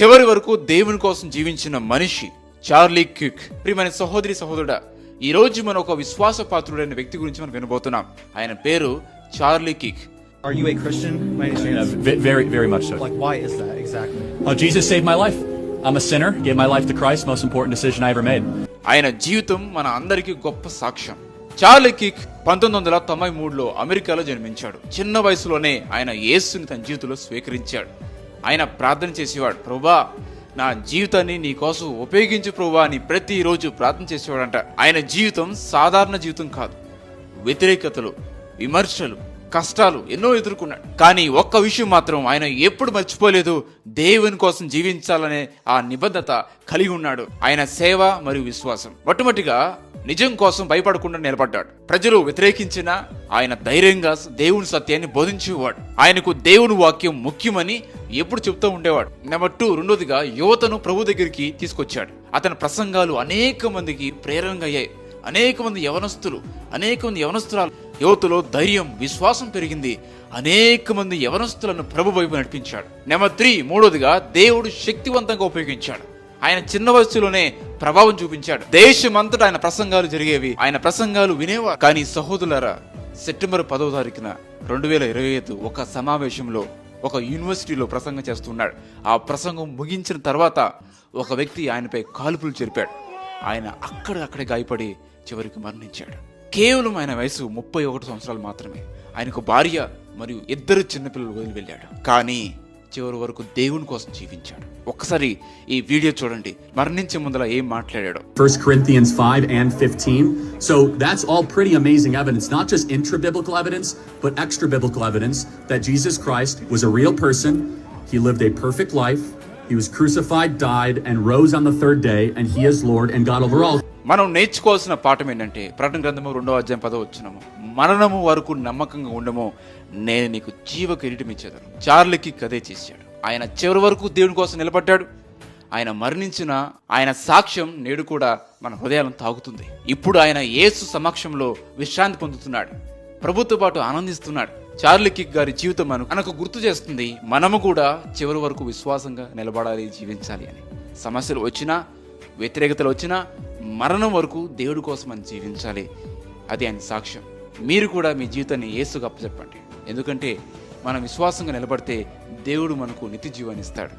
చివరి వరకు దేవుని కోసం జీవించిన మనిషి చార్లీ క్యూక్ ప్రియమైన సహోదరి సహోదరుడా ఈ రోజు మనం ఒక విశ్వాసపాత్రుడైన వ్యక్తి గురించి మనం వినబోతున్నాం ఆయన పేరు చార్లీ కిక్ Are you a Christian by any chance? ve- very, very much so. Like, why is that exactly? Oh, Jesus saved my life. I'm a sinner, gave my life to Christ, most important decision I ever made. ఆయన జీవితం మన అందరికీ గొప్ప సాక్ష్యం Charlie kick పంతొమ్మిది వందల తొంభై మూడులో అమెరికాలో జన్మించాడు చిన్న వయసులోనే ఆయన యేసుని తన జీవితంలో స్వీకరించాడు ఆయన ప్రార్థన చేసేవాడు. ప్రభా నా జీవితాన్ని నీ కోసం ఉపయోగించు ప్రభా అని ప్రతిరోజు ప్రార్థన చేసేవాడంట. ఆయన జీవితం సాధారణ జీవితం కాదు. వ్యతిరేకతలు విమర్శలు కష్టాలు ఎన్నో ఎదుర్కొన్నాడు. కానీ ఒక్క విషయం మాత్రం ఆయన ఎప్పుడు మర్చిపోలేదు. దేవుని కోసం జీవించాలనే ఆ నిబద్ధత కలిగి ఉన్నాడు. ఆయన సేవ మరియు విశ్వాసం. మొట్టమొదటిగా నిజం కోసం భయపడకుండా నిలబడ్డాడు. ప్రజలు వ్యతిరేకించినా ఆయన ధైర్యంగా దేవుని సత్యాన్ని బోధించేవాడు. ఆయనకు దేవుని వాక్యం ముఖ్యమని ఎప్పుడు చెప్తూ ఉండేవాడు. నెంబర్ టూ రెండోదిగా యువతను ప్రభు దగ్గరికి తీసుకొచ్చాడు. అతని ప్రసంగాలు అనేక మందికి ప్రేరణగా అయ్యాయి. అనేక మంది యవనస్తులు అనేక మంది యవనస్తురాలు యువతలో ధైర్యం విశ్వాసం పెరిగింది. అనేక మంది యవనస్తులను ప్రభు వైపు నడిపించాడు. నెంబర్ త్రీ మూడోదిగా దేవుడు శక్తివంతంగా ఉపయోగించాడు. ఆయన చిన్న వయసులోనే ప్రభావం చూపించాడు. దేశమంతటా ఆయన ప్రసంగాలు జరిగేవి. ఆయన ప్రసంగాలు వినేవారు. కానీ సహోదరులారా సెప్టెంబర్ పదవ తారీఖున రెండు వేల ఇరవై ఐదు ఒక సమావేశంలో ఒక యూనివర్సిటీలో ప్రసంగం చేస్తున్నాడు. ఆ ప్రసంగం ముగించిన తర్వాత ఒక వ్యక్తి ఆయనపై కాల్పులు జరిపాడు. ఆయన అక్కడ అక్కడే గాయపడి చివరికి మరణించాడు. కేవలం ఆయన వయసు ముప్పై ఒకటి సంవత్సరాలు మాత్రమే. ఆయనకు భార్య మరియు ఇద్దరు చిన్నపిల్లలు వదిలి వెళ్ళాడు. కానీ చివరి వరకు దేవుని కోసం జీవించాడు ఒక్కసారి ఈ వీడియో చూడండి మరణించే ముందర ఏం మాట్లాడాడో 1 Corinthians 5 and 15. So that's all pretty amazing evidence, not just intra biblical evidence, but extra biblical evidence that Jesus Christ was a real person. He lived a perfect life. He was crucified, died, and rose on the third day, and he is Lord and God over all. మనం నేర్చుకోవాల్సిన పాఠం ఏంటంటే ప్రకటన గ్రంథము రెండో అధ్యాయం పదో వచ్చినము మరణము వరకు నమ్మకంగా ఉండమో నేను నీకు జీవ కిరీటం ఇచ్చేదాను. చార్లెక్కి కదే చేశాడు. ఆయన చివరి వరకు దేవుని కోసం నిలబడ్డాడు. ఆయన మరణించిన ఆయన సాక్ష్యం నేడు కూడా మన హృదయాలను తాగుతుంది. ఇప్పుడు ఆయన యేసు సమక్షంలో విశ్రాంతి పొందుతున్నాడు. ప్రభుత్వ పాటు ఆనందిస్తున్నాడు. చార్లీ కిక్ గారి జీవితం మనకు మనకు గుర్తు చేస్తుంది మనము కూడా చివరి వరకు విశ్వాసంగా నిలబడాలి జీవించాలి అని. సమస్యలు వచ్చినా వ్యతిరేకతలు వచ్చినా మరణం వరకు దేవుడి కోసం అని జీవించాలి. అది ఆయన సాక్ష్యం. మీరు కూడా మీ జీవితాన్ని ఏసుగా అప్పచెప్పండి ఎందుకంటే మనం విశ్వాసంగా నిలబడితే దేవుడు మనకు నిత్య జీవాన్ని ఇస్తాడు.